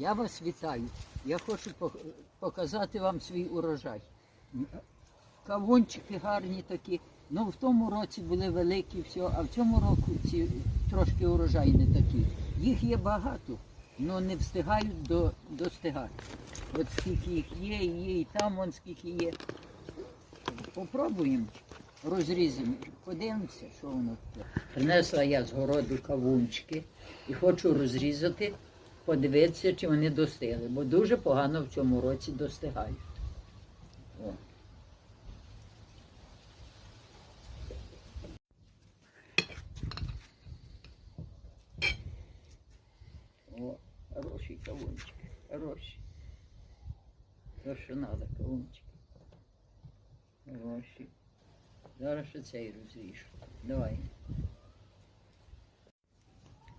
Я вас вітаю. Я хочу показати вам свій урожай. Кавунчики гарні такі. Ну, в тому році були великі, все, а в цьому року ці трошки урожай не такі. Їх є багато, але не встигають до, достигати. От скільки їх є, і є, і там вон скільки є. Попробуємо, розрізимо, подивимося, що воно. Принесла я з городу кавунчики і хочу розрізати, подивитися, чи вони достигли, бо дуже погано в цьому році достигають. О. О, хороші кавунчики, хороші. То, що треба, кавунчики. Хороші. Зараз ще цей розріжу. Давай.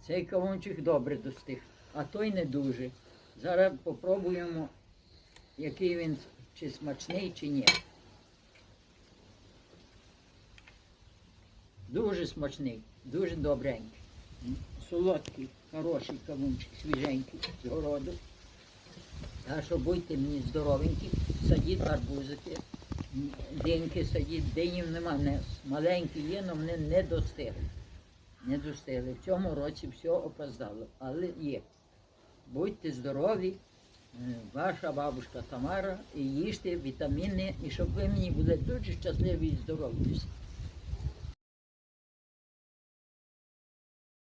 Цей кавунчик добре достиг, а той не дуже. Зараз попробуємо, який він, чи смачний, чи ні. Дуже смачний, дуже добренький. Солодкий, хороший кавунчик, свіженький з городу. Так що будьте мені здоровенькі, садіть гарбузики, м, диньки садіть, динів нема, не, маленькі є, але вони не достигли. Не достигли. В цьому році все опоздало, але є. Будьте здорові, е, ваша бабушка Тамара, і їжте вітаміни, і щоб ви мені були дуже щасливі і здорові.